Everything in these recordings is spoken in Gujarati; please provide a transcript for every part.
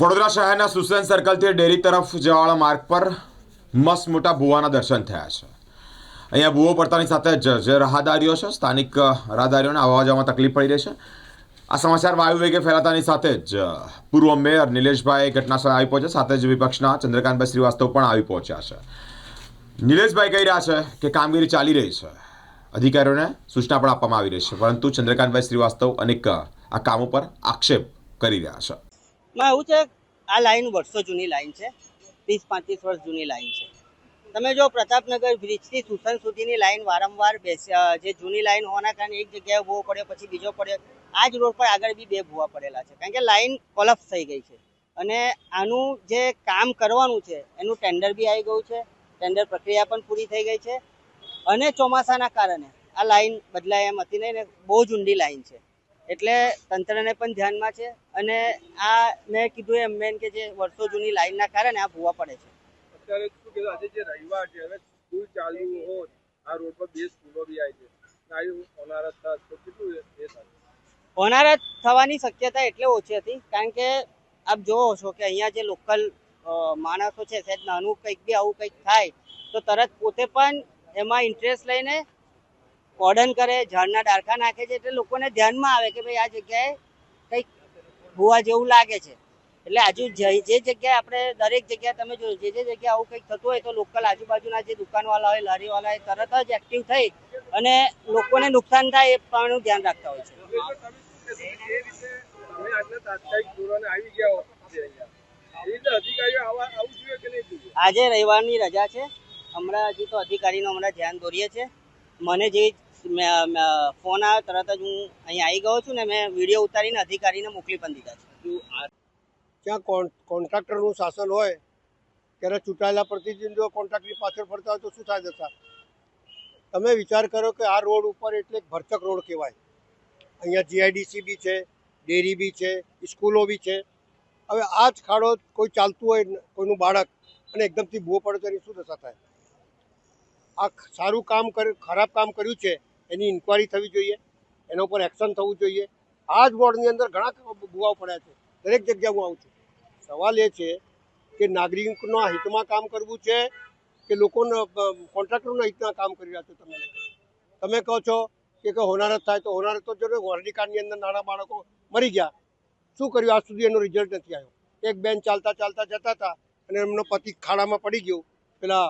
વડોદરા શહેરના સુસેન સર્કલથી ડેરી તરફ જવાવાળા માર્ગ પર મસ્ત મોટા ભુવાના દર્શન થયા છે. અહીંયા ભૂવો પડતાની સાથે જ રાહદારીઓ છે, સ્થાનિક રાહદારીઓને આવવા જવામાં તકલીફ પડી રહી છે. આ સમાચાર વાયુ વેગે ફેલાતાની સાથે જ પૂર્વ મેયર નિલેશભાઈ ઘટનાસ્થળે આવી પહોંચ્યા, સાથે જ વિપક્ષના ચંદ્રકાંતભાઈ શ્રીવાસ્તવ પણ આવી પહોંચ્યા છે. નિલેશભાઈ કહી રહ્યા છે કે કામગીરી ચાલી રહી છે. અધિકારીઓને સૂચના પણ આપવામાં આવી રહી છે, પરંતુ ચંદ્રકાંતભાઈ શ્રીવાસ્તવ અનેક આ કામ ઉપર આક્ષેપ કરી રહ્યા છે. માં એવું છે, આ લાઈન વર્ષો જૂની લાઈન છે. ત્રીસ, પાંત્રીસ વર્ષ જૂની લાઈન છે. તમે જો પ્રતાપનગર બ્રિજથી સુસન સુધીની લાઈન વારંવાર બેસે જે જૂની લાઈન હોવાના કારણે એક જગ્યાએ ભૂવો પડ્યો, પછી બીજો પડ્યો, આ જ રોડ પર આગળ બી બે ભૂવા પડેલા છે. કારણ કે લાઈન કોલેપ્સ થઈ ગઈ છે. અને આનું જે કામ કરવાનું છે, એનું ટેન્ડર બી આવી ગયું છે. ટેન્ડર પ્રક્રિયા પણ પૂરી થઈ ગઈ છે. અને ચોમાસાના કારણે આ લાઈન બદલાય એમ હતી નહીં ને બહુ જ ઊંડી લાઈન છે. એટલે તંત્રને પણ ધ્યાનમાં છે અને આ મેં કીધું એમ મેન કે જે વર્ષો જૂની લાઈનના કારણે આ ભૂવા પડે છે. અત્યારે શું કહેવાય? આજે જે રવિવાર છે હવે સ્કૂલ ચાલુ હોત આ રોડ પર બે સ્કૂલો બી આવી છે. થાત તો કેટલું થવાની શક્યતા એટલે ઓછી હતી કારણ કે આપ જોવો છો કે અહીંયા જે લોકલ માણસો છે સાહેબ નાનું કંઈક બી આવું કંઈક થાય તો તરત પોતે પણ એમાં ઇન્ટરેસ્ટ લઈને કોર્ડન કરે, ઝાડના ડાળખા નાખે છે એટલે લોકોને ધ્યાનમાં આવે કે ભાઈ આ જગ્યાએ કંઈક હોવા જેવું લાગે છે. એટલે આજુ જે જગ્યાએ આપણે દરેક જગ્યાએ તમે જો, જે જે જગ્યાએ આવું કંઈક થતું હોય તો લોકલ આજુબાજુના જે દુકાનવાળા હોય, લારીવાળા હોય, તરત જ એક્ટિવ થઈ અને લોકોને નુકસાન થાય એ પ્રમાણેનું ધ્યાન રાખતા હોય છે. આજે રવિવારની રજા છે. હમણાં હજી તો અધિકારીનો હમણાં ધ્યાન દોરીએ છે મને જે ફોન આવ્યો, તરત જ હું અહીંયા આવી ગયો છું ને મેં વીડિયો ઉતારીને અધિકારીને મોકલી પણ દીધા છે. જ્યાં કોન કોન્ટ્રાક્ટરનું શાસન હોય? ત્યારે ચૂંટાયેલા પ્રતિનિધિઓ કોન્ટ્રાક્ટની પાછળ ફરતા હોય તો શું થાય જતા? તમે વિચાર કરો કે આ રોડ ઉપર એટલે ભરચક રોડ કહેવાય. અહીંયા જીઆઈડીસી બી છે, ડેરી બી છે, સ્કૂલો બી છે. હવે આ જ ખાડો કોઈ ચાલતું હોય કોઈનું બાળક અને એકદમથી ભૂવો પડે તો એની શું દશા થાય? આ સારું કામ કર્યું ખરાબ કામ કર્યું છે એની ઇન્કવાયરી થવી જોઈએ, એના ઉપર એક્શન થવું જોઈએ. આ જ વોર્ડની અંદર ઘણા ભૂવાઓ પડ્યા છે. દરેક જગ્યાએ હું આવું છું. સવાલ એ છે કે નાગરિકના હિતમાં કામ કરવું છે કે લોકોના કોન્ટ્રાક્ટરના હિતમાં કામ કરી રહ્યા છો તમે તમે કહો છો કે હોનારત થાય તો હોનારત તો જો વોરંટી કાર્ડની અંદર નાના બાળકો મરી ગયા. શું કર્યું? આજ સુધી એનો રિઝલ્ટ નથી આવ્યો. એક બેન ચાલતા ચાલતા જતા હતા અને એમનો પતિ ખાડામાં પડી ગયો. પેલા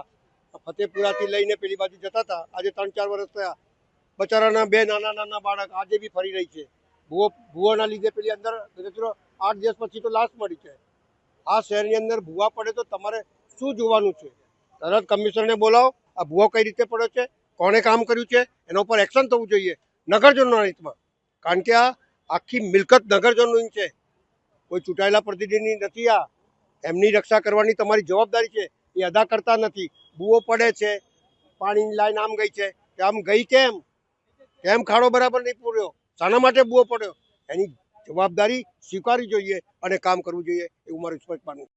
ફતેપુરાથી લઈને પેલી બાજુ જતા હતા. આજે ત્રણ ચાર વર્ષ થયા. બચારાના બે નાના નાના બાળક આજે બી ફરી રહી છે. ભૂવો, ભૂવાના લીધે પેલી અંદર મિત્રો આઠ દિવસ પછી તો લાશ મળી છે. આ શહેરની અંદર ભૂવા પડે તો તમારે શું જોવાનું છે? તરત કમિશનરને બોલાવો, આ ભૂવો કઈ રીતે પડ્યો છે, કોણે કામ કર્યું છે, એના ઉપર એક્શન થવું જોઈએ, નગરજનોના હિતમાં. કારણ કે આ આખી મિલકત નગરજનોની છે. કોઈ ચૂંટાયેલા પ્રતિનિધિની નથી આ. એમની રક્ષા કરવાની તમારી જવાબદારી છે. એ અદા કરતા નથી. ભૂવો પડે છે, પાણીની લાઈન આમ ગઈ છે. કે આમ ગઈ કેમ? કેમ ખાડો બરાબર નહીં પૂર્યો. શાના માટે બૂવો પડ્યો. એની જવાબદારી સ્વીકારવી જોઈએ અને કામ કરવું જોઈએ એવું મારું સ્પષ્ટ માનવું